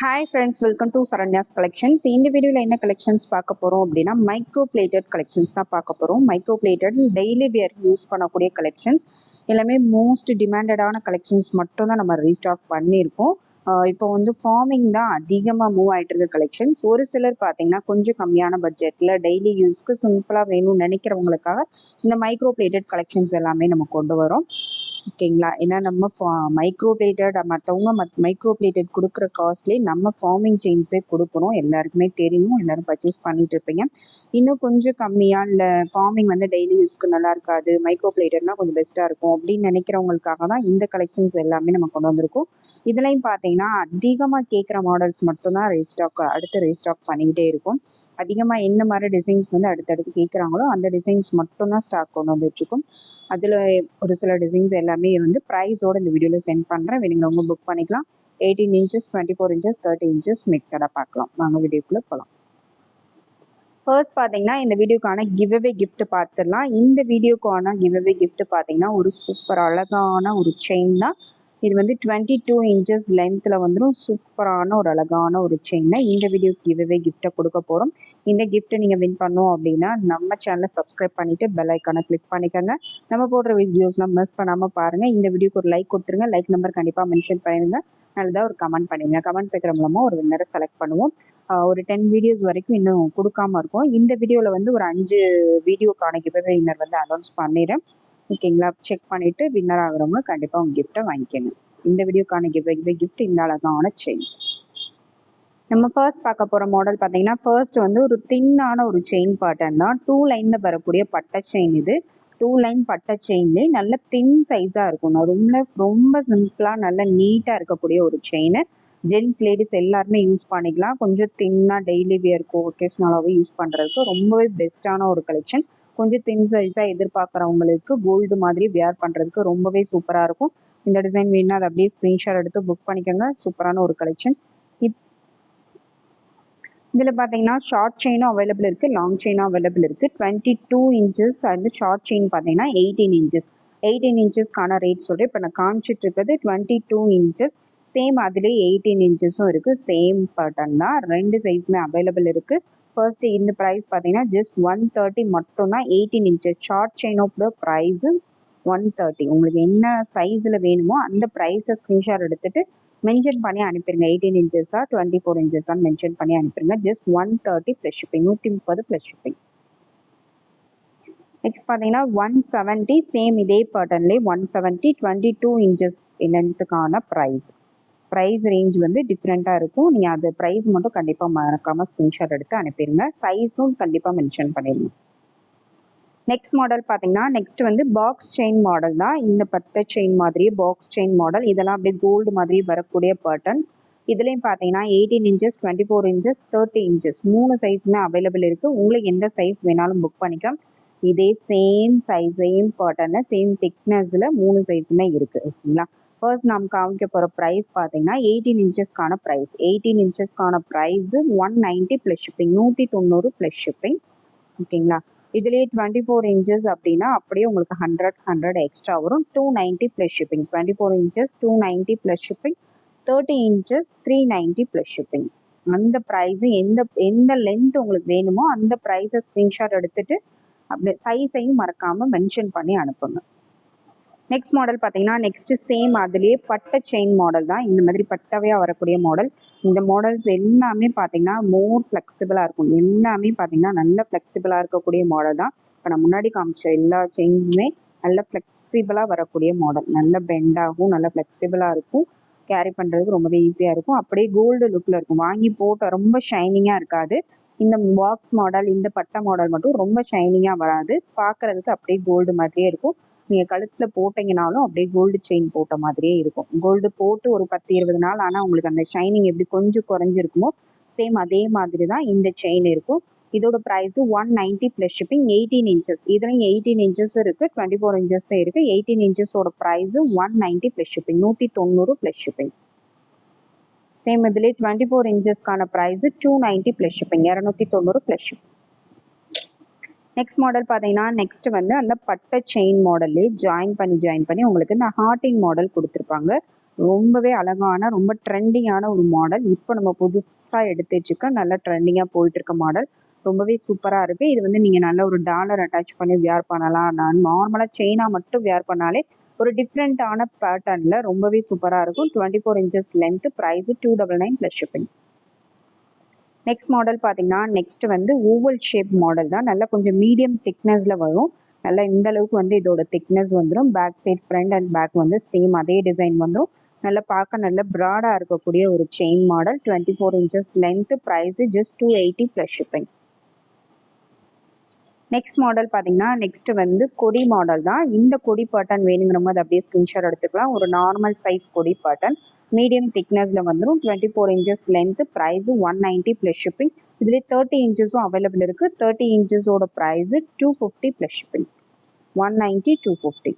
Hi friends welcome to Saranya's collections இந்த வீடியோவில் என்ன கலெக்ஷன்ஸ் பார்க்க போகிறோம் அப்படின்னா மைக்ரோ பிளேட்டட் கலெக்ஷன்ஸ் தான் பார்க்க போகிறோம் micro plated daily wear use பண்ணக்கூடிய கலெக்ஷன்ஸ் எல்லாமே மோஸ்ட் டிமாண்டடான கலெக்ஷன்ஸ் மட்டும் தான் நம்ம ரீஸ்டாக் பண்ணியிருக்கோம். இப்போ வந்து ஃபார்மிங் தான் அதிகமாக மூவ் ஆகிட்டு இருக்க கலெக்ஷன்ஸ் ஒரு சிலர் பார்த்தீங்கன்னா கொஞ்சம் கம்மியான பட்ஜெட்டில் டெய்லி யூஸ்க்கு சிம்பிளாக வேணும்னு நினைக்கிறவங்களுக்காக இந்த மைக்ரோ பிளேட்டட் கலெக்ஷன்ஸ் எல்லாமே நம்ம கொண்டு வரோம். ஓகேங்களா? ஏன்னா நம்ம மைக்ரோ பிளேட்டட் மற்றவங்க மத் மைக்ரோ பிளேட்டட் கொடுக்குற காஸ்ட்லேயே நம்ம ஃபார்மிங் செயின்ஸே கொடுக்குறோம் எல்லாருக்குமே தெரியும். எல்லாரும் பர்ச்சேஸ் பண்ணிட்டு இருப்பீங்க. இன்னும் கொஞ்சம் கம்மியா இல்லை ஃபார்மிங் வந்து டெய்லி யூஸ்க்கு நல்லா இருக்காது. மைக்ரோ பிளேட்டட்னா கொஞ்சம் பெஸ்ட்டாக இருக்கும். அப்படின்னு நினைக்கிறவங்களுக்காக தான் இந்த கலெக்ஷன்ஸ் எல்லாமே நம்ம கொண்டு வந்திருக்கோம். இதுலையும் பார்த்தீங்கன்னா அதிகமாக கேட்குற மாடல்ஸ் மட்டும்தான் ரீஸ்டாக் அடுத்து ரீஸ்டாக் பண்ணிக்கிட்டே இருக்கும். அதிகமாக என்ன மாதிரி டிசைன்ஸ் வந்து அடுத்தடுத்து கேட்குறாங்களோ அந்த டிசைன்ஸ் மட்டும்தான் ஸ்டாக் கொண்டு வந்துட்டுருக்கும். அதில் ஒரு சில டிசைன்ஸ் எல்லாமே வந்து ப்ரைஸோட இந்த வீடியோவில் சென்ட் பண்ணுறேன் வேணுங்கிறவங்க புக் பண்ணிக்கலாம். Eighteen inches twenty four inches thirty inches மிக்சடாக பார்க்கலாம். நாங்கள் வீடியோக்குள்ளே போகலாம் ஃபர்ஸ்ட் பார்த்தீங்கன்னா இந்த வீடியோக்கான கிவ்அவே கிஃப்ட் பார்த்துடலாம். இந்த வீடியோக்கான கிவ்அவே கிஃப்ட் பார்த்தீங்கன்னா ஒரு சூப்பர் அழகான ஒரு செயின் தான். இது வந்து டுவெண்ட்டி டூ இன்ச்சஸ் லென்த்தில் வந்துடும் சூப்பரான ஒரு அழகான ஒரு செயினை இந்த வீடியோ கிவ்வே கிஃப்ட்டை கொடுக்க போகிறோம் இந்த கிஃப்ட்டை நீங்கள் வின் பண்ணோம் அப்படின்னா நம்ம சேனலை சப்ஸ்கிரைப் பண்ணிவிட்டு பெல் ஐக்கானை கிளிக் பண்ணிக்கோங்க. நம்ம போடுற வீடியோஸ்லாம் மிஸ் பண்ணாமல் பாருங்கள் இந்த வீடியோக்கு ஒரு லைக் கொடுத்துருங்க. லைக் நம்பர் கண்டிப்பாக மென்ஷன் பண்ணிடுங்க. நல்லதாக ஒரு கமெண்ட் பண்ணிடுங்க கமெண்ட் பேக்கிற மூலமாக ஒரு வின்னரை செலக்ட் பண்ணுவோம். ஒரு டென் வீடியோஸ் வரைக்கும் இன்னும் கொடுக்காம இருக்கும். இந்த வீடியோவில் வந்து ஒரு அஞ்சு வீடியோக்கான கிவ்அவே வின்னர் வந்து அனௌன்ஸ் பண்ணிடுறேன். ஓகேங்களா செக் பண்ணிவிட்டு வின்னர் ஆகிறவங்க கண்டிப்பாக உங்கள் கிஃப்ட்டை வாங்கிக்கணும் இந்த வீடியோக்கான கிவ்அவே கிஃப்ட் இந்த அழகான செயின் நம்ம ஃபர்ஸ்ட் பார்க்க போகிற மாடல் பார்த்தீங்கன்னா ஃபர்ஸ்ட் வந்து ஒரு தின்னான ஒரு செயின் பேட்டர்ன் தான். டூ லைனில் வரக்கூடிய பட்டை செயின் இது. டூ லைன் பட்டை செயின்லேயே நல்ல தின் சைஸாக இருக்கும். ரொம்ப ரொம்ப சிம்பிளாக நல்ல நீட்டாக இருக்கக்கூடிய ஒரு செயின் ஜென்ட்ஸ் லேடிஸ் எல்லாருமே யூஸ் பண்ணிக்கலாம். கொஞ்சம் தின்னாக டெய்லி வியர்க்கோ ஒகேஷ்னலாகவே யூஸ் பண்ணுறதுக்கு ரொம்பவே பெஸ்ட்டான ஒரு கலெக்ஷன் கொஞ்சம் தின் சைஸாக எதிர்பார்க்குறவங்களுக்கு கோல்டு மாதிரி வியர் பண்ணுறதுக்கு ரொம்பவே சூப்பராக இருக்கும். இந்த டிசைன் வேணும்னா அதை அப்படியே ஸ்க்ரீன்ஷாட் எடுத்து புக் பண்ணிக்கோங்க. சூப்பரான ஒரு கலெக்ஷன் இப் இதில் பார்த்தீங்கன்னா ஷார்ட் செயினும் அவைலபிள் இருக்குது லாங் செயினும் அவைலபிள் இருக்குது twenty two inches and short chain பார்த்தீங்கன்னா எயிட்டீன் இன்ச்சஸ் எயிட்டீன் இன்ச்சஸ்க்கான ரேட் சொல்கிறேன் இப்போ நான் காமிச்சிட்டு இருக்கிறது டுவெண்ட்டி டூ இன்ச்சஸ் சேம் அதிலே எயிட்டீன் இன்ச்சஸும் இருக்குது சேம் பேட்டர்ன் தான். ரெண்டு சைஸுமே அவைலபிள் இருக்குது ஃபர்ஸ்ட் இந்த ப்ரைஸ் பார்த்தீங்கன்னா ஜஸ்ட் ஒன் தேர்ட்டி மட்டும்தான் எயிட்டீன் இன்ச்சஸ் ஷார்ட் செயினோட ப்ரைஸு ஒன் தேர்ட்டி உங்களுக்கு என்ன சைஸில் வேணுமோ அந்த ப்ரைஸை ஸ்க்ரீன்ஷாட் எடுத்துட்டு மென்ஷன் பண்ணி அனுப்பிடுங்க எயிட்டீன் இன்ச்சஸா டுவெண்ட்டி ஃபோர் இன்ச்சஸான்னு மென்ஷன் பண்ணி அனுப்பிடுங்க just one thirty plus shipping நூற்றி முப்பது ப்ளஸ் ஷிப்பிங் நெக்ஸ்ட் பார்த்தீங்கன்னா ஒன் செவன்ட்டி சேம் இதே பேட்டர்ன்லேயே one seventy twenty two inches லென்த்துக்கான price price range வந்து டிஃப்ரெண்ட்டாக இருக்கும். நீங்கள் அது ப்ரைஸ் மட்டும் கண்டிப்பாக மறக்காமல் ஸ்க்ரீன்ஷாட் எடுத்து அனுப்பிடுங்க சைஸும் கண்டிப்பாக மென்ஷன் பண்ணிடுங்க நெக்ஸ்ட் மாடல் பார்த்தீங்கன்னா நெக்ஸ்ட் வந்து பாக்ஸ் செயின் மாடல் தான். இந்த பத்த செயின் மாதிரியே பாக்ஸ் செயின் மாடல் இதெல்லாம் அப்படியே கோல்டு மாதிரி வரக்கூடிய பேட்டர்ன்ஸ் இதுலேயும் பார்த்தீங்கன்னா eighteen inches twenty four inches thirty inches மூணு சைஸுமே அவைலபிள் இருக்குது உங்களுக்கு எந்த சைஸ் வேணாலும் புக் பண்ணிக்கலாம். இதே சேம் சைஸ் சேம் பேட்டர்னில் சேம் திக்னஸில் மூணு சைஸுமே இருக்குது ஓகேங்களா? ஃபர்ஸ்ட் நாம் காமிக்க போகிற ப்ரைஸ் பார்த்தீங்கன்னா எயிட்டீன் இன்ச்சஸ்க்கான price eighteen இன்ச்சஸ்க்கான price one ninety plus shipping நூற்றி தொண்ணூறு ப்ளஸ் ஷிப்பிங் ஓகேங்களா? இதுலேயே டுவெண்ட்டி ஃபோர் இன்ச்சஸ் அப்படின்னா அப்படியே உங்களுக்கு ஹண்ட்ரட் ஹண்ட்ரட் எக்ஸ்ட்ரா வரும். Two ninety plus shipping twenty four inches two ninety plus shipping thirty inches three ninety plus shipping அந்த price எந்த எந்த லென்த் உங்களுக்கு வேணுமோ அந்த ப்ரைஸை ஸ்க்ரீன்ஷாட் எடுத்துட்டு அப்படியே சைஸையும் மறக்காமல் மென்ஷன் பண்ணி அனுப்புங்க. நெக்ஸ்ட் மாடல் பார்த்தீங்கன்னா நெக்ஸ்ட் சேம் அதுலேயே பட்டை செயின் மாடல் தான். இந்த மாதிரி பட்டவையாக வரக்கூடிய மாடல் இந்த மாடல்ஸ் எல்லாமே பார்த்தீங்கன்னா மோர் ஃப்ளெக்சிபிளாக இருக்கும். எல்லாமே பார்த்தீங்கன்னா நல்ல ஃப்ளெக்சிபிளாக இருக்கக்கூடிய மாடல் தான். இப்போ நான் முன்னாடி காமிச்ச எல்லா செயின்ஸுமே நல்ல ஃப்ளெக்சிபிளாக வரக்கூடிய மாடல் நல்ல பெண்டாகவும் நல்ல ஃப்ளெக்சிபிளாக இருக்கும். கேரி பண்ணுறதுக்கு ரொம்பவே ஈஸியாக இருக்கும். அப்படியே கோல்டு லுக்கில் இருக்கும். வாங்கி போட்டால் ரொம்ப ஷைனிங்காக இருக்காது. இந்த பாக்ஸ் மாடல் இந்த பட்டை மாடல் மட்டும் ரொம்ப ஷைனிங்காக வராது. பார்க்குறதுக்கு அப்படியே கோல்டு மாதிரியே இருக்கும். நீங்கள் கழுத்தில் போட்டிங்கனாலும் அப்படியே கோல்டு செயின் போட்ட மாதிரியே இருக்கும். கோல்டு போட்டு ஒரு பத்து இருபது நாள் ஆனால் உங்களுக்கு அந்த ஷைனிங் எப்படி கொஞ்சம் குறைஞ்சிருக்குமோ சேம் அதே மாதிரி தான் இந்த செயின் இருக்கும். இதோட price one ninety plus shipping eighteen inches இதுலையும் எயிட்டீன் இன்ச்சஸ் இருக்குது டுவெண்ட்டி ஃபோர் இன்ச்சஸும் இருக்குது eighteen இன்ச்சஸோட price one ninety plus shipping நூற்றி தொண்ணூறு ப்ளஸ் ஷிப்பிங் சேம் இதுலேயே twenty four இன்ச்சஸ்க்கான price two ninety plus shipping இரநூத்தி தொண்ணூறு ப்ளஸ் ஷிப்பிங் நெக்ஸ்ட் மாடல் பார்த்தீங்கன்னா நெக்ஸ்ட் வந்து அந்த பட்டை செயின் மாடல்லே ஜாயின் பண்ணி ஜாயின் பண்ணி உங்களுக்கு இந்த ஹார்டின் மாடல் கொடுத்துருப்பாங்க. ரொம்பவே அழகான ரொம்ப ட்ரெண்டிங்கான ஒரு மாடல் இப்போ நம்ம புதுசாக எடுத்துட்டு இருக்க நல்ல ட்ரெண்டிங்காக போயிட்டு இருக்க மாடல் ரொம்பவே சூப்பராக இருக்குது இது வந்து நீங்கள் நல்ல ஒரு டாலர் அட்டாச் பண்ணி வியர் பண்ணலாம். நான் நார்மலாக செயினாக மட்டும் வியர் பண்ணாலே ஒரு டிஃப்ரெண்ட்டான பேட்டர்னில் ரொம்பவே சூப்பராக இருக்கும். Twenty four inches length price two double nine plus shipping next model பார்த்தீங்கன்னா நெக்ஸ்ட் வந்து ஓவல் ஷேப் மாடல் தான். நல்லா கொஞ்சம் மீடியம் திக்னஸில் வரும். நல்லா இந்த அளவுக்கு வந்து இதோட திக்னஸ் வந்துடும் back side front and back வந்து சேம் அதே டிசைன் வந்துடும் நல்லா பார்க்க நல்ல ப்ராடாக இருக்கக்கூடிய ஒரு chain model twenty four inches length price just two eighty plus shipping next model பார்த்தீங்கன்னா நெக்ஸ்ட் வந்து கொடி மாடல் தான். இந்த கொடி பாட்டன் வேணுங்கிற அது அப்படியே ஸ்கிரீன்ஷாட் எடுத்துக்கலாம். ஒரு நார்மல் சைஸ் கொடி பேட்டர்ன் மீடியம் திக்னஸில் வந்துடும் டுவெண்ட்டி ஃபோர் இன்ச்சஸ் லென்த் ப்ரைஸும் ஒன் நைன்ட்டி ப்ளஸ் ஷிப்பிங் இதுலேயே தேர்ட்டி இன்ச்சஸும் அவைலபிள் இருக்குது thirty இன்ச்சஸோட price two fifty plus shipping one ninety two fifty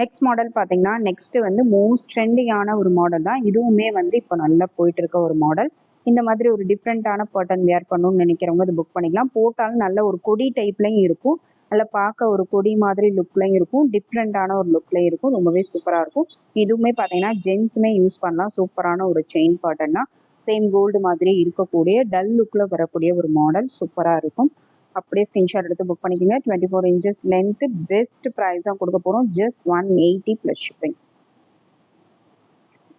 next model பார்த்தீங்கன்னா நெக்ஸ்ட் வந்து மோஸ்ட் ட்ரெண்டிங்கான ஒரு மாடல் தான். இதுவுமே வந்து இப்போ நல்லா போயிட்டு இருக்க ஒரு மாடல் இந்த மாதிரி ஒரு டிஃப்ரெண்ட்டான பேட்டர்ன் வேர் பண்ணணும்னு நினைக்கிறவங்க அது புக் பண்ணிக்கலாம். போட்டாலும் நல்ல ஒரு கொடி டைப்லையும் இருக்கும். நல்லா பார்க்க ஒரு கொடி மாதிரி லுக்லையும் இருக்கும். டிஃப்ரெண்ட்டான ஒரு லுக்லையும் இருக்கும். ரொம்பவே சூப்பராக இருக்கும். இதுவுமே பார்த்தீங்கன்னா ஜென்ஸுமே யூஸ் பண்ணலாம். சூப்பரான ஒரு செயின் பேட்டர்னா சேம் கோல்டு மாதிரி இருக்கக்கூடிய டல் லுக்கில் வரக்கூடிய ஒரு மாடல் சூப்பராக இருக்கும். அப்படியே ஸ்கிரீன்ஷாட் எடுத்து புக் பண்ணிக்கோங்க. Twenty four inches length best price தான் கொடுக்க போகிறோம் just one eighty plus shipping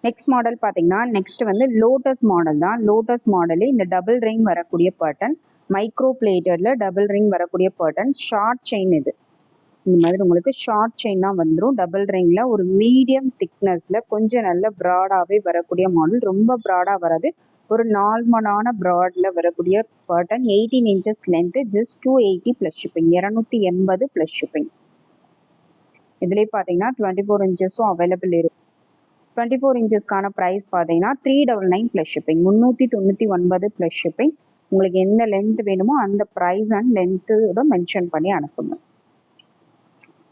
next model பார்த்தீங்கன்னா நெக்ஸ்ட் வந்து லோட்டஸ் மாடல் தான். லோட்டஸ் மாடலே இந்த டபுள் ரிங் வரக்கூடிய பேட்டர்ன் மைக்ரோ பிளேட்டடில் டபுள் ரிங் வரக்கூடிய பேட்டர்ன் ஷார்ட் செயின் இது. இந்த மாதிரி உங்களுக்கு ஷார்ட் செயின் தான் வந்துடும் டபுள் ரிங்கில் ஒரு மீடியம் திக்னஸில் கொஞ்சம் நல்ல ப்ராடாகவே வரக்கூடிய மாடல் ரொம்ப ப்ராடாக வராது. ஒரு நார்மலான ப்ராடில் வரக்கூடிய pattern eighteen inches length just two eighty plus shipping இரநூத்தி எண்பது ப்ளஸ் ஷிப்பிங் இதுலேயே பார்த்தீங்கன்னா டுவெண்ட்டி ஃபோர் இன்ச்சஸும் அவைலபிள் இருக்கு. டுவெண்ட்டி ஃபோர் இன்ச்சஸ்க்கான ப்ரைஸ் பார்த்தீங்கன்னா three double nine plus shipping முந்நூற்றி தொண்ணூற்றி ஒன்பது ப்ளஸ் ஷிப்பிங் உங்களுக்கு எந்த லென்த் வேணுமோ அந்த ப்ரைஸ் அண்ட் லென்த்தோட மென்ஷன் பண்ணி அனுப்புங்க.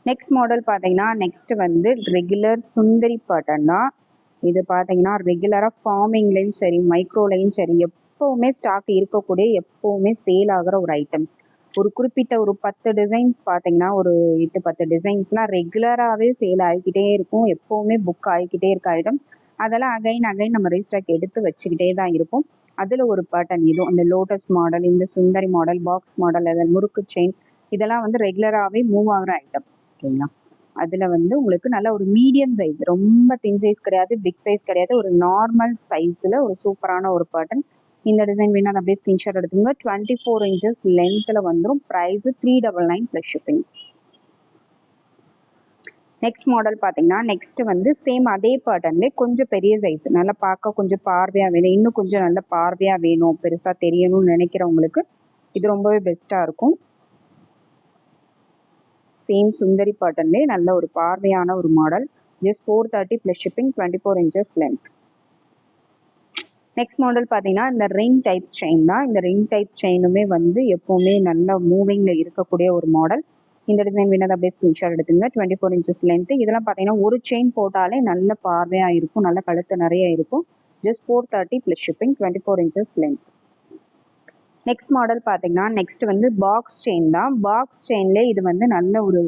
நெக்ஸ்ட் மாடல் பார்த்தீங்கன்னா நெக்ஸ்ட் வந்து ரெகுலர் சுந்தரி பேட்டர்ன் தான். இது பார்த்தீங்கன்னா ரெகுலராக ஃபார்மிங்லேயும் சரி மைக்ரோலையும் சரி எப்போவுமே ஸ்டாக் இருக்கக்கூடிய எப்போவுமே சேல் ஆகிற ஒரு ஐட்டம்ஸ் ஒரு குறிப்பிட்ட ஒரு பத்து டிசைன்ஸ் பார்த்தீங்கன்னா ஒரு எட்டு பத்து டிசைன்ஸ்லாம் ரெகுலராகவே சேல் ஆகிக்கிட்டே இருக்கும். எப்போவுமே புக் ஆகிக்கிட்டே இருக்க ஐட்டம்ஸ் அதெல்லாம் அகைன் அகைன் நம்ம ரீஸ்டாக் எடுத்து வச்சுக்கிட்டே தான் இருப்போம். அதில் ஒரு பேட்டர்ன் இதுவும் இந்த லோட்டஸ் மாடல் இந்த சுந்தரி மாடல் பாக்ஸ் மாடல் அதில் முறுக்கு செயின் இதெல்லாம் வந்து ரெகுலராகவே மூவ் ஆகிற ஐட்டம் ஓகேங்களா? அதில் வந்து உங்களுக்கு நல்ல ஒரு மீடியம் சைஸ் ரொம்ப தின் சைஸ் கிடையாது பிக் சைஸ் கிடையாது. ஒரு நார்மல் சைஸில் ஒரு சூப்பரான ஒரு பேட்டர்ன் இந்த டிசைன் வேணா அப்படியே ஸ்க்ரீன்ஷாட் எடுத்துங்க டுவெண்ட்டி ஃபோர் இன்ச்சஸ் லென்த்தில் வந்துடும் price three double nine plus shipping next model பார்த்தீங்கன்னா நெக்ஸ்ட் வந்து சேம் அதே பேட்டர்ன்லே கொஞ்சம் பெரிய சைஸ் நல்லா பார்க்க கொஞ்சம் பார்வையாக வேணும். இன்னும் கொஞ்சம் நல்ல பார்வையாக வேணும். பெருசாக தெரியணும்னு நினைக்கிறவங்களுக்கு இது ரொம்பவே பெஸ்ட்டாக இருக்கும். சேம் சுந்தரி பாட்டன்லே நல்ல ஒரு பார்வையான ஒரு model just four thirty plus shipping twenty four inches length next model பார்த்தீங்கன்னா இந்த ரிங் டைப் செயின் தான். இந்த ரிங் டைப் செயினுமே வந்து எப்போவுமே நல்ல மூவிங்கில் இருக்கக்கூடிய ஒரு மாடல் இந்த டிசைன் வேணால் அப்படியே ஸ்க்ரீன்ஷாட் எடுத்துங்க. டுவெண்ட்டி ஃபோர் இன்ச்சஸ் லென்த்து இதெல்லாம் பார்த்தீங்கன்னா ஒரு செயின் போட்டாலே நல்ல பார்வையாக இருக்கும். நல்ல கழுத்து நிறைய இருக்கும். Just four thirty plus shipping twenty four inches length next model பார்த்தீங்கன்னா நெக்ஸ்ட் வந்து பாக்ஸ் செயின் தான். பாக்ஸ் செயின்லேயே இது வந்து நல்ல ஒரு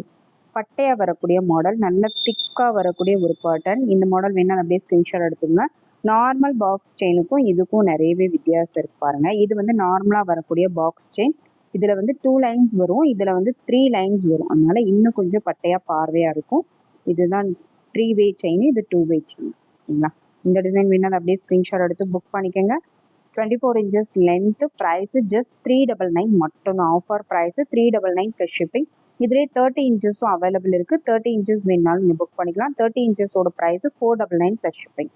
பட்டையாக வரக்கூடிய மாடல் நல்ல திக்காக வரக்கூடிய ஒரு பேட்டர்ன் இந்த மாடல் வேணால் அப்படியே ஸ்க்ரீன்ஷாட் எடுத்துங்க நார்மல் பாக்ஸ் செயினுக்கும் இதுக்கும் நிறையவே வித்தியாசம் இருக்கு பாருங்க. இது வந்து நார்மலாக வரக்கூடிய பாக்ஸ் செயின் இதில் வந்து டூ லைன்ஸ் வரும். இதில் வந்து த்ரீ லைன்ஸ் வரும். அதனால இன்னும் கொஞ்சம் பட்டையாக பார்வையாக இருக்கும். இதுதான் த்ரீ வே செயின் இது டூ வே செயின் ஓகேங்களா இந்த டிசைன் வேணாலும் அப்படியே ஸ்க்ரீன்ஷாட் எடுத்து புக் பண்ணிக்கோங்க. Twenty four inches length price just three double nine மட்டும்தான் offer price three double nine plus shipping இதிலே தேர்ட்டி இன்ச்சஸும் அவைலபிள் இருக்குது தேர்ட்டி இன்ச்சஸ் வேணுனாலும் நீங்கள் புக் பண்ணிக்கலாம். Thirty இன்ச்சஸோட price four double nine plus shipping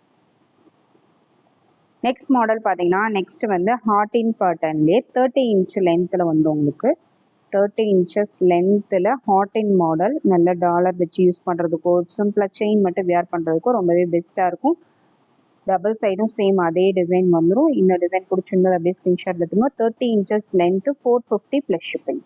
next model பார்த்தீங்கன்னா next வந்து ஹார்டின் பேட்டர்ன்லேயே தேர்ட்டி இன்ச் லென்த்தில் வந்து உங்களுக்கு தேர்ட்டி இன்ச்சஸ் லென்த்தில் ஹார்டின் மாடல் நல்ல டாலர் வச்சு யூஸ் பண்ணுறதுக்கோ சிம்பிளாக செயின் மட்டும் வேர் பண்ணுறதுக்கோ ரொம்பவே பெஸ்ட்டாக இருக்கும். டபுள் சைடும் சேம் அதே டிசைன் வந்துடும் இந்த டிசைன் பிடிச்சிருந்தது அப்படியே ஸ்கிரீன்ஷாட் எடுத்துங்க thirty inches length four fifty plus shipping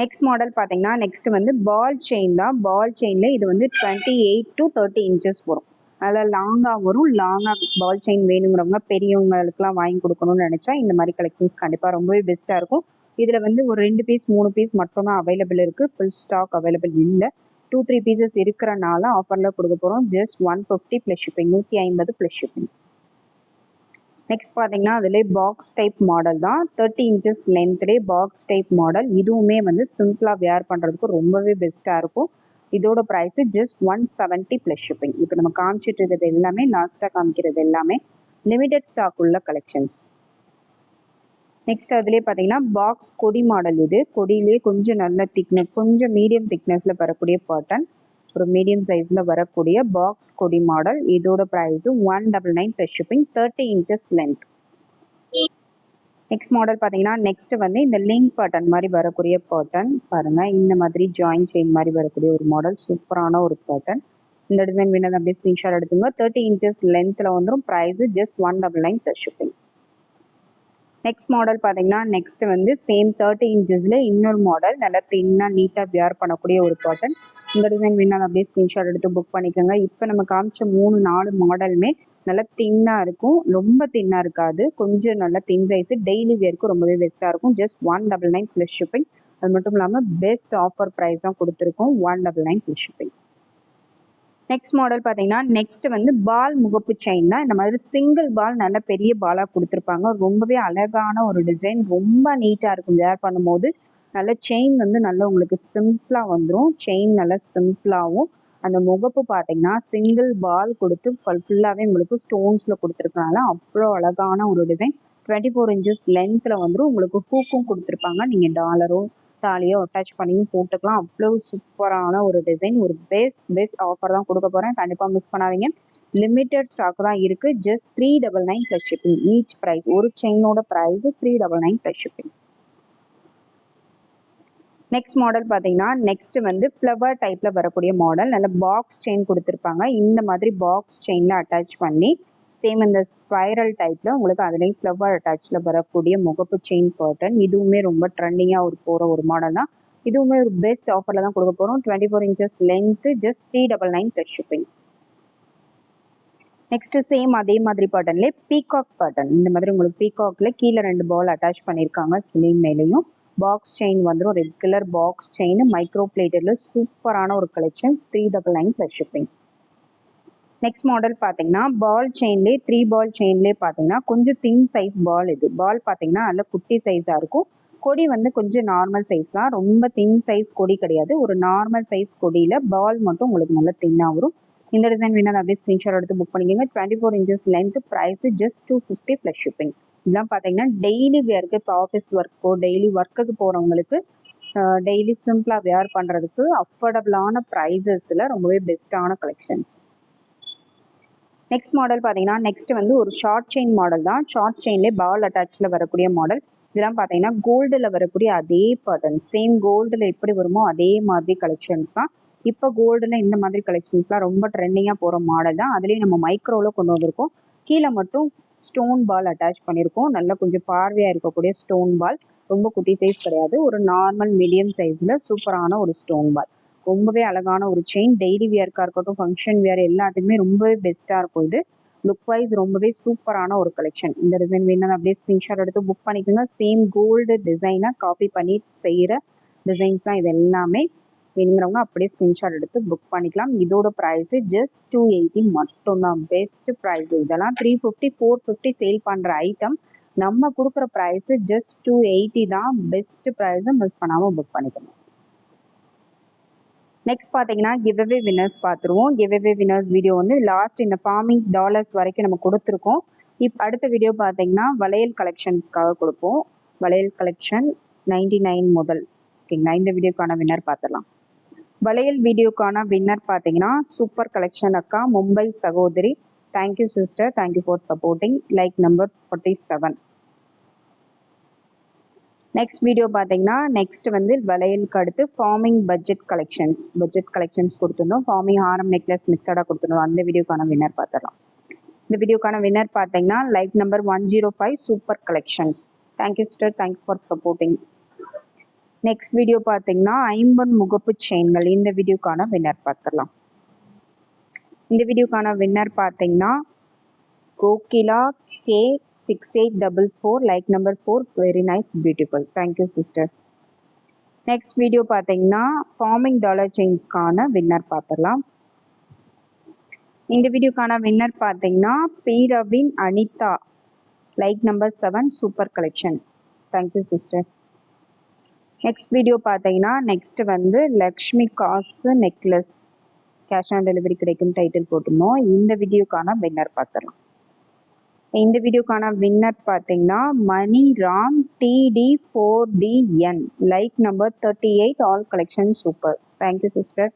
next model பார்த்தீங்கன்னா நெக்ஸ்ட் வந்து பால் செயின் தான். பால் செயினில் இது வந்து twenty eight to thirty inches வரும். அதில் லாங்காக வரும். லாங்காக பால் செயின் வேணுங்கிறவங்க பெரியவங்களுக்குலாம் வாங்கி கொடுக்கணும்னு நினச்சா இந்த மாதிரி கலெக்ஷன்ஸ் கண்டிப்பாக ரொம்பவே பெஸ்ட்டாக இருக்கும். இதில் வந்து ஒரு ரெண்டு பீஸ் மூணு பீஸ் மட்டும் தான் அவைலபிள் இருக்குது ஃபுல் ஸ்டாக் அவைலபிள் இல்லை. டூ த்ரீ பீசஸ் இருக்கிறனால ஆஃபரில் கொடுக்க போகிறோம் just one fifty plus shipping நூற்றி ஐம்பது ப்ளஸ் ஷிப்பிங் நெக்ஸ்ட் பார்த்தீங்கன்னா அதிலே பாக்ஸ் டைப் மாடல் தான். தேர்ட்டி இன்ச்சஸ் லென்த்லேயே பாக்ஸ் டைப் மாடல் இதுவுமே வந்து சிம்பிளாக வேர் பண்ணுறதுக்கு ரொம்பவே பெஸ்ட்டாக இருக்கும். இதோட price just one seventy plus shipping இப்போ நம்ம காமிச்சிட்டு இருக்கிறது எல்லாமே லாஸ்ட்டாக காமிக்கிறது எல்லாமே லிமிடெட் ஸ்டாக் உள்ள கலெக்ஷன்ஸ் நெக்ஸ்ட் அதுலேயே பார்த்தீங்கன்னா பாக்ஸ் கொடி மாடல் இது. கொடியிலே கொஞ்சம் நல்ல திக்னஸ் கொஞ்சம் மீடியம் திக்னஸில் வரக்கூடிய பாட்டன் ஒரு மீடியம் சைஸில் வரக்கூடிய பாக்ஸ் கொடி மாடல். இதோட price one double nine plus shipping thirty inches length next model பார்த்தீங்கன்னா நெக்ஸ்ட் வந்து இந்த லிங்க் பட்டன் மாதிரி வரக்கூடிய பேட்டர்ன் பாருங்கள் இந்த மாதிரி ஜாயின் செயின் மாதிரி வரக்கூடிய ஒரு மாடல் சூப்பரான ஒரு பேட்டர்ன் இந்த டிசைன் வேணும் அப்படியே ஸ்க்ரீன்ஷாட் எடுத்துங்க தேர்ட்டி இன்ச்சஸ் லென்த்தில் வந்துடும் price just one double nine plus shipping next model பார்த்தீங்கன்னா நெக்ஸ்ட் வந்து சேம் தேர்ட்டி இன்ச்சஸில் இன்னொரு மாடல் நல்லா தின்னாக நீட்டாக வியர் பண்ணக்கூடிய ஒரு காட்டன் இந்த டிசைன் வேணாலும் அப்படியே ஸ்க்ரீன்ஷாட் எடுத்து புக் பண்ணிக்கோங்க. இப்போ நம்ம காமிச்ச மூணு நாலு மாடலுமே நல்லா தின்னாக இருக்கும். ரொம்ப தின்னாக இருக்காது. கொஞ்சம் நல்லா தின் சைஸு டெய்லி வேர்க்கும் ரொம்பவே பெஸ்ட்டாக இருக்கும். Just one double nine plus shipping அது மட்டும் இல்லாமல் பெஸ்ட் ஆஃபர் ப்ரைஸ் தான் கொடுத்துருக்கோம். One double nine plus shipping next model பார்த்தீங்கன்னா நெக்ஸ்ட் வந்து பால் முகப்பு செயின் தான். இந்த மாதிரி சிங்கிள் பால் நல்ல பெரிய பாலாக கொடுத்துருப்பாங்க. ரொம்பவே அழகான ஒரு டிசைன் ரொம்ப நீட்டாக இருக்கும். வேர் பண்ணும்போது நல்ல செயின் வந்து நல்லா உங்களுக்கு சிம்பிளாக வந்துடும் செயின் நல்லா சிம்பிளாகவும் அந்த முகப்பு பார்த்தீங்கன்னா சிங்கிள் பால் கொடுத்து ஃபுல்லாகவே உங்களுக்கு ஸ்டோன்ஸில் கொடுத்துருக்கனால அவ்வளோ அழகான ஒரு டிசைன் டுவெண்ட்டி ஃபோர் இன்ச்சஸ் லென்த்தில் வந்துடும் உங்களுக்கு ஹூக்கும் கொடுத்துருப்பாங்க. நீங்கள் டாலரோ தாலியோ அட்டாச் பண்ணியும் போட்டுக்கலாம். அவ்வளோ சூப்பரான ஒரு டிசைன் ஒரு பெஸ்ட் பெஸ்ட் ஆஃபர் தான் கொடுக்க போகிறேன் கண்டிப்பாக மிஸ் பண்ணாதீங்க. லிமிட்டட் ஸ்டாக் தான் இருக்குது just three double nine plus shipping each price ஒரு செயினோட price three double nine plus shipping next model பார்த்தீங்கன்னா நெக்ஸ்ட் வந்து ஃப்ளவர் டைப்பில் வரக்கூடிய மாடல் நல்ல பாக்ஸ் செயின் கொடுத்துருப்பாங்க. இந்த மாதிரி பாக்ஸ் செயினில் அட்டாச் பண்ணி சேம் இந்த ஸ்பைரல் டைப்பில் உங்களுக்கு அதுலேயும் ஃப்ளவர் அட்டாச்சில் வரக்கூடிய முகப்பு செயின் பேட்டர்ன் இதுவுமே ரொம்ப ட்ரெண்டிங்காக ஒரு போகிற ஒரு மாடல் தான். இதுவுமே ஒரு பெஸ்ட் ஆஃபரில் தான் கொடுக்க போகிறோம் twenty four inches length just three double nine plus shipping next same அதே மாதிரி பேட்டர்ன்லேயே பீகாக் பேட்டர்ன் இந்த மாதிரி உங்களுக்கு பீகாக்ல கீழே ரெண்டு பால் அட்டாச் பண்ணியிருக்காங்க. கிளி மேலேயும் பாக்ஸ் செயின் வந்துடும் red colour box chain micro பிளேட்டரில் சூப்பரான ஒரு collections three double nine plus shipping next model பார்த்தீங்கன்னா பால் செயின்லேயே த்ரீ பால் செயின்லேயே பார்த்தீங்கன்னா கொஞ்சம் தின் சைஸ் பால் இது. பால் பார்த்தீங்கன்னா நல்ல குட்டி சைஸாக இருக்கும். கொடி வந்து கொஞ்சம் நார்மல் சைஸ் தான். ரொம்ப தின் சைஸ் கொடி கிடையாது. ஒரு நார்மல் சைஸ் கொடியில் பால் மட்டும் உங்களுக்கு நல்ல தின்னாக வரும். இந்த டிசைன் வேணாலும் அப்படியே ஸ்க்ரீன்ஷாட் எடுத்து புக் பண்ணிக்கோங்க. Twenty four inches length price just two fifty plus shipping இதெல்லாம் பார்த்தீங்கன்னா டெய்லி வேர்க்கு இப்போ ஆஃபீஸ் ஒர்க்கோ டெய்லி ஒர்க்குக்கு போகிறவங்களுக்கு டெய்லி சிம்பிளாக வேர் பண்ணுறதுக்கு அஃபோர்டபுளான ப்ரைஸஸில் ரொம்பவே பெஸ்ட்டான கலெக்ஷன்ஸ் நெக்ஸ்ட் மாடல் பார்த்தீங்கன்னா நெக்ஸ்ட் வந்து ஒரு ஷார்ட் செயின் மாடல் தான். ஷார்ட் செயின்லேயே பால் அட்டாச்சில் வரக்கூடிய மாடல் இதெல்லாம் பார்த்தீங்கன்னா கோல்டில் வரக்கூடிய அதே பேட்டர்ன் சேம் கோல்டில் எப்படி வருமோ அதே மாதிரி கலெக்ஷன்ஸ் தான். இப்போ கோல்டில் இந்த மாதிரி கலெக்ஷன்ஸ்லாம் ரொம்ப ட்ரெண்டிங்காக போகிற மாடல் தான். அதுலேயும் நம்ம மைக்ரோவில் கொண்டு வந்திருக்கோம். கீழே மட்டும் ஸ்டோன் பால் அட்டாச் பண்ணியிருக்கோம் நல்லா கொஞ்சம் பார்வையாக இருக்கக்கூடிய ஸ்டோன் பால் ரொம்ப குட்டி சைஸ் கிடையாது. ஒரு நார்மல் மீடியம் சைஸில் சூப்பரான ஒரு ஸ்டோன் பால் ரொம்பவே அழகான ஒரு செயின் டெய்லி வியர்க்காக இருக்கட்டும் ஃபங்க்ஷன் வியர் எல்லாத்துக்குமே ரொம்பவே பெஸ்ட்டாக இருக்கும் இது. லுக் வைஸ் ரொம்பவே சூப்பரான ஒரு கலெக்ஷன் இந்த டிசைன் வேணும் அப்படியே ஸ்க்ரீன்ஷாட் எடுத்து புக் பண்ணிக்கோங்க. சேம் கோல்டு டிசைனாக காப்பி பண்ணி செய்கிற டிசைன்ஸ் தான் இது எல்லாமே. வேணுங்கிறவங்க அப்படியே ஸ்க்ரீன்ஷாட் எடுத்து புக் பண்ணிக்கலாம். இதோட ப்ரைஸு ஜஸ்ட் டூ எயிட்டி மட்டும்தான். பெஸ்ட் ப்ரைஸ் இதெல்லாம் three fifty four fifty sale பண்ணுற ஐட்டம் நம்ம கொடுக்குற ப்ரைஸு ஜஸ்ட் டூ எயிட்டி தான். பெஸ்ட் ப்ரைஸை மிஸ் பண்ணாமல் புக் பண்ணிக்கணும் நெக்ஸ்ட் பார்த்தீங்கன்னா கிவ்அவே வின்னர்ஸ் பார்த்துருவோம். கிவ்அவே வினர்ஸ் வீடியோ வந்து லாஸ்ட் இந்த ஃபார்மிங் டாலர்ஸ் வரைக்கும் நம்ம கொடுத்துருக்கோம். இப் அடுத்த வீடியோ பார்த்தீங்கன்னா வளையல் கலெக்ஷன்ஸ்க்காக கொடுப்போம். வளையல் கலெக்ஷன் நைன்டி நைன் முதல். ஓகேங்களா இந்த வீடியோக்கான வின்னர் பார்த்துடலாம். வளையல் வீடியோக்கான வின்னர் பார்த்தீங்கன்னா சூப்பர் கலெக்ஷன் அக்கா மும்பை சகோதரி. Thank you sister thank you for supporting like number forty seven next video பார்த்தீங்கன்னா நெக்ஸ்ட் வந்து வளையலுக்கு அடுத்து forming budget collections budget collections கொடுத்துருந்தோம். ஃபார்மிங் ஆரம் நெக்லஸ் மிக்சடாக கொடுத்துருந்தோம். அந்த வீடியோக்கான வின்னர் பார்த்துடலாம். இந்த வீடியோக்கான வின்னர் பார்த்தீங்கன்னா like number one zero five super collections thank you sister thank you for supporting next video பார்த்தீங்கன்னா ஐம்பன் முகப்பு செயின்கள் இந்த வீடியோக்கான வின்னர் பார்த்துடலாம். இந்த வீடியோக்கான வின்னர் பார்த்தீங்கன்னா Kokila K six eight double four like number four very nice beautiful thank you sister next video பார்த்தீங்கன்னா ஃபார்மிங் டாலர் செயின்ஸ்க்கான வின்னர் பார்த்துடலாம். இந்த வீடியோக்கான வின்னர் பார்த்தீங்கன்னா Pravin Anitha like number seven super collection thank you sister next video பார்த்தீங்கன்னா next வந்து லக்ஷ்மி காசு necklace cash on delivery கிடைக்கும் டைட்டில் போட்டிருந்தோம். இந்த வீடியோக்கான வின்னர் பார்த்துடலாம். இந்த வீடியோக்கான வின்னர் பார்த்தீங்கன்னா Mani Ram DD four T N like number thirty eight all collection super thank you sister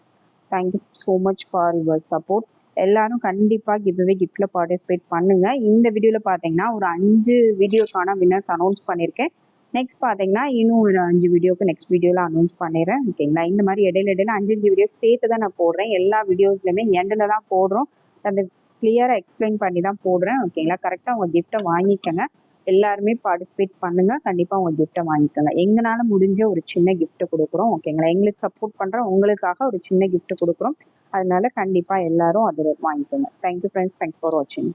thank you so much for your support எல்லாரும் கண்டிப்பாக கிவ்வே கிஃப்டில் பார்ட்டிசிபேட் பண்ணுங்க. இந்த வீடியோவில் பார்த்தீங்கன்னா ஒரு அஞ்சு வீடியோக்கான வின்னர்ஸ் அனௌன்ஸ் பண்ணியிருக்கேன் நெக்ஸ்ட் பார்த்தீங்கன்னா இன்னும் ஒரு அஞ்சு வீடியோக்கு நெக்ஸ்ட் வீடியோவில் அனௌன்ஸ் பண்ணிடுறேன். ஓகேங்களா இந்த மாதிரி இடையில இடையில அஞ்சு அஞ்சு வீடியோ சேர்த்து தான் நான் போடுறேன். எல்லா வீடியோஸ்லையுமே எண்டில் தான் போடுறோம். அந்த கிளியராக எக்ஸ்பிளைன் பண்ணி தான் போடுறேன். ஓகேங்களா கரெக்டாக உங்கள் கிஃப்ட்டை வாங்கிக்கோங்க. எல்லாருமே பார்ட்டிசிபேட் பண்ணுங்க. கண்டிப்பாக உங்கள் கிஃப்ட்டை வாங்கிக்கோங்க. எங்களால் முடிஞ்ச ஒரு சின்ன கிஃப்ட் கொடுக்குறோம். ஓகேங்களா எங்களுக்கு சப்போர்ட் பண்ணுறோம் உங்களுக்காக ஒரு சின்ன கிஃப்ட் கொடுக்குறோம். அதனால கண்டிப்பாக எல்லாரும் அதை வாங்கிக்கோங்க. தேங்க்யூ ஃப்ரெண்ட்ஸ் தேங்க்ஸ் ஃபார் வாட்சிங்